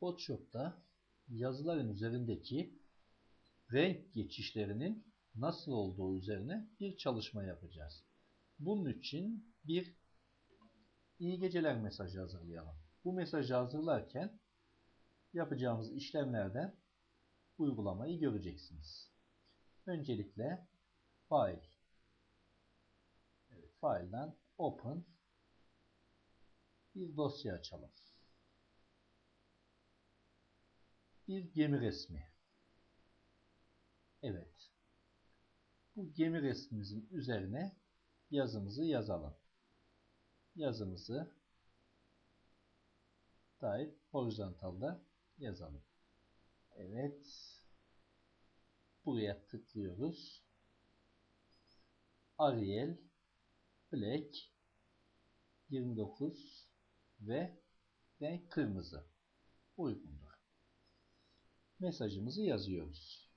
Photoshop'ta yazıların üzerindeki renk geçişlerinin nasıl olduğu üzerine bir çalışma yapacağız. Bunun için bir iyi geceler mesajı hazırlayalım. Bu mesajı hazırlarken yapacağımız işlemlerden uygulamayı göreceksiniz. Öncelikle File evet, File'dan Open bir dosya açalım. Bir gemi resmi. Evet. Bu gemi resmimizin üzerine yazımızı yazalım. Yazımızı dair horizontalda yazalım. Evet. Buraya tıklıyoruz. Arial Black 29 ve renk kırmızı uygundur. Mesajımızı yazıyoruz.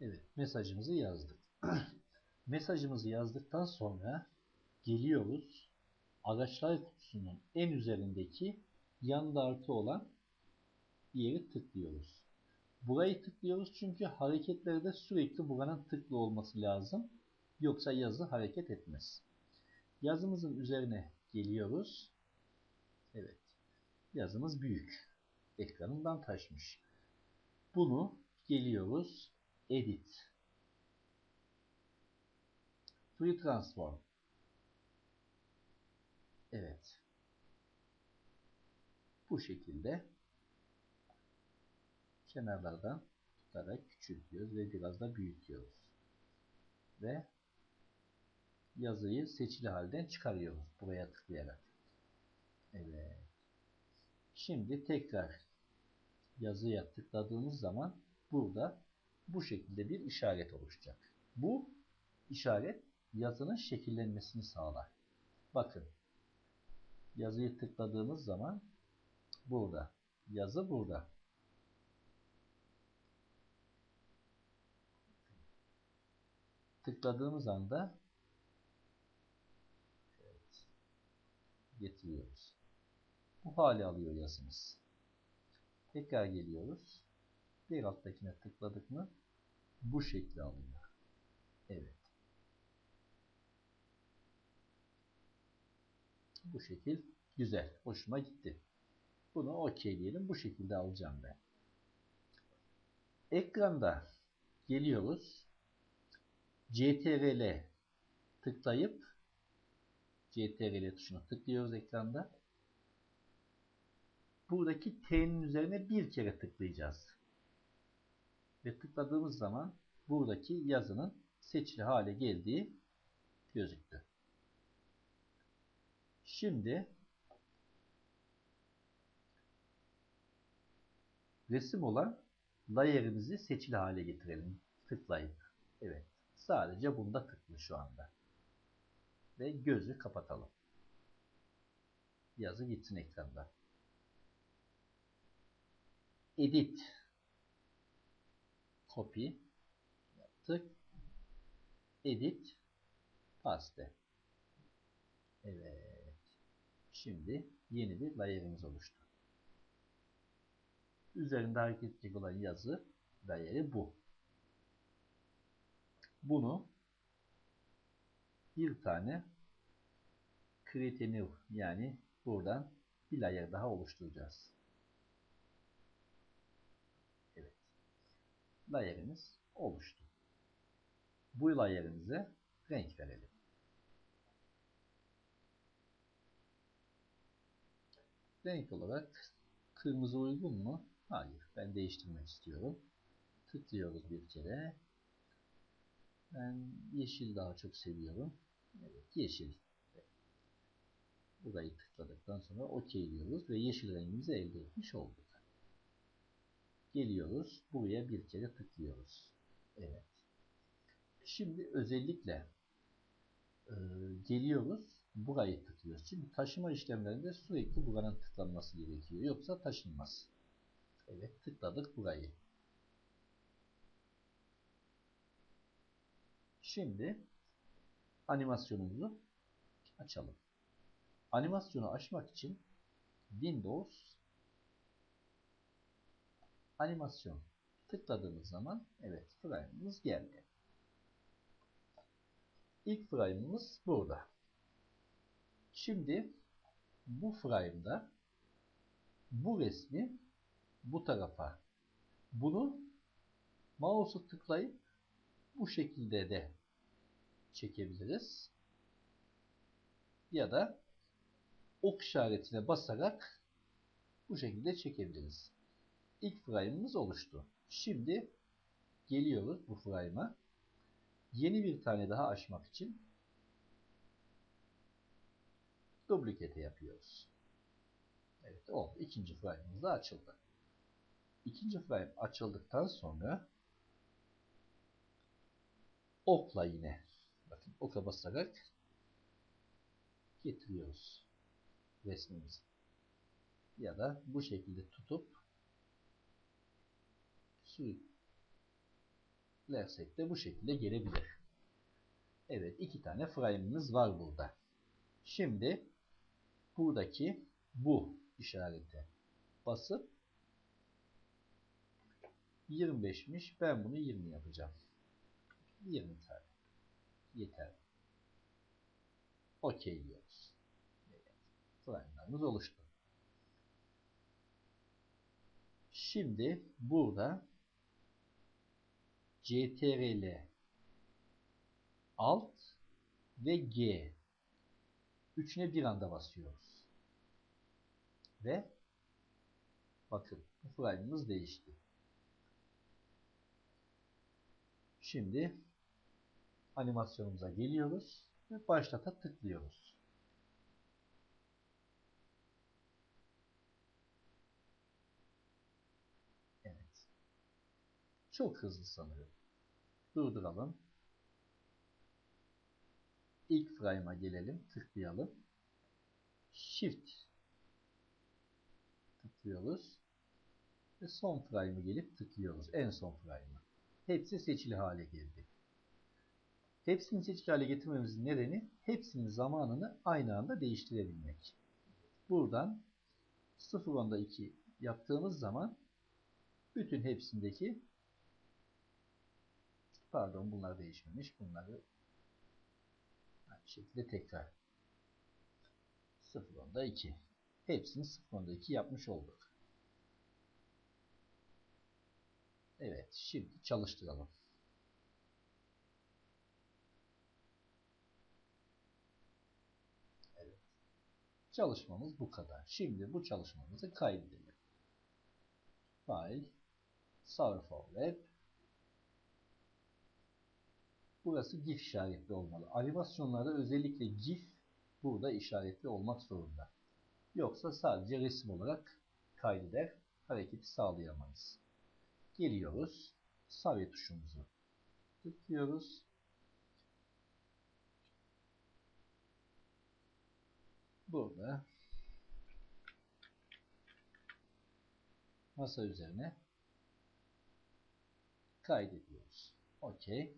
Evet, mesajımızı yazdık. mesajımızı yazdıktan sonra geliyoruz. Araçlar kutusunun en üzerindeki yanında artı olan yeri tıklıyoruz. Burayı tıklıyoruz çünkü hareketlerde sürekli buranın tıklı olması lazım. Yoksa yazı hareket etmez. Yazımızın üzerine geliyoruz. Evet. Yazımız büyük. Ekranından taşmış. Bunu geliyoruz edit free transform evet bu şekilde kenarlardan tutarak küçültüyoruz ve biraz da büyütüyoruz ve yazıyı seçili halden çıkarıyoruz buraya tıklayarak evet şimdi tekrar yazıya tıkladığımız zaman burada bu şekilde bir işaret oluşacak. Bu işaret yazının şekillenmesini sağlar. Bakın yazıyı tıkladığımız zaman burada. Yazı burada. Tıkladığımız anda evet, getiriyoruz. Bu hali alıyor yazımız. Tekrar geliyoruz bir alttakine tıkladık mı bu şekli alıyor. Evet. Bu şekil güzel. Hoşuma gitti. Bunu OK diyelim. Bu şekilde alacağım ben. Ekranda geliyoruz. CTRL tıklayıp CTRL tuşuna tıklıyoruz ekranda. Buradaki T'nin üzerine bir kere tıklayacağız ve tıkladığımız zaman buradaki yazının seçili hale geldiği gözüktü. Şimdi resim olan layer'imizi seçili hale getirelim. Tıklayıp. Evet. Sadece bunda tıklı şu anda. Ve gözü kapatalım. Yazı gitsin ekranda. Edit copy yaptık. Edit paste. Evet. Şimdi yeni bir layer'imiz oluştu. Üzerinde hareket edecek olan yazı layer'i bu. Bunu bir tane create new yani buradan bir layer daha oluşturacağız. layerimiz oluştu. Bu layerimize renk verelim. Renk olarak kırmızı uygun mu? Hayır. Ben değiştirmek istiyorum. Tıklıyoruz bir kere. Ben yeşil daha çok seviyorum. Evet, yeşil. Burayı tıkladıktan sonra OK diyoruz ve yeşil rengimizi elde etmiş olduk. Geliyoruz. Buraya bir kere tıklıyoruz. Evet. Şimdi özellikle e, geliyoruz. Burayı tıklıyoruz. Çünkü taşıma işlemlerinde sürekli buranın tıklanması gerekiyor. Yoksa taşınmaz. Evet tıkladık burayı. Şimdi animasyonumuzu açalım. Animasyonu açmak için Windows animasyon tıkladığımız zaman evet frame'ımız geldi. İlk frame'ımız burada. Şimdi bu frame'da bu resmi bu tarafa bunu mouse'u tıklayıp bu şekilde de çekebiliriz. Ya da ok işaretine basarak bu şekilde çekebiliriz. İlk frame'ımız oluştu. Şimdi geliyoruz bu frame'a. Yeni bir tane daha açmak için duplikete yapıyoruz. Evet oldu. İkinci frame'ımız da açıldı. İkinci frame açıldıktan sonra okla yine bakın oka basarak getiriyoruz resmimizi. Ya da bu şekilde tutup sürüklersek de bu şekilde gelebilir. Evet iki tane frame'imiz var burada. Şimdi buradaki bu işarete basıp 25'miş. Ben bunu 20 yapacağım. 20 tane. Yeter. Okey diyoruz. Evet. Frame'larımız oluştu. Şimdi burada CTRL Alt ve G üçüne bir anda basıyoruz. Ve bakın frame'ımız değişti. Şimdi animasyonumuza geliyoruz ve başlata tıklıyoruz. Evet. Çok hızlı sanırım. Durduralım. İlk frame'a gelelim. Tıklayalım. Shift tıklıyoruz. Ve son frame'a gelip tıklıyoruz. En son frame'a. Hepsi seçili hale geldi. Hepsini seçili hale getirmemizin nedeni hepsinin zamanını aynı anda değiştirebilmek. Buradan 0.10'da 2 yaptığımız zaman bütün hepsindeki pardon bunlar değişmemiş. Bunları şekilde tekrar 0.10'da 2 hepsini 0.10'da 2 yapmış olduk. Evet, şimdi çalıştıralım. Evet. Çalışmamız bu kadar. Şimdi bu çalışmamızı kaydedelim. File, for Web. Burası GIF işaretli olmalı. Animasyonlarda özellikle GIF burada işaretli olmak zorunda. Yoksa sadece resim olarak kaydeder, hareketi sağlayamayız geliyoruz. Save tuşumuzu tıklıyoruz. Burada masa üzerine kaydediyoruz. Okey.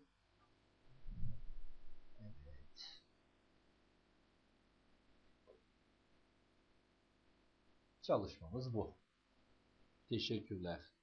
Çalışmamız bu. Teşekkürler.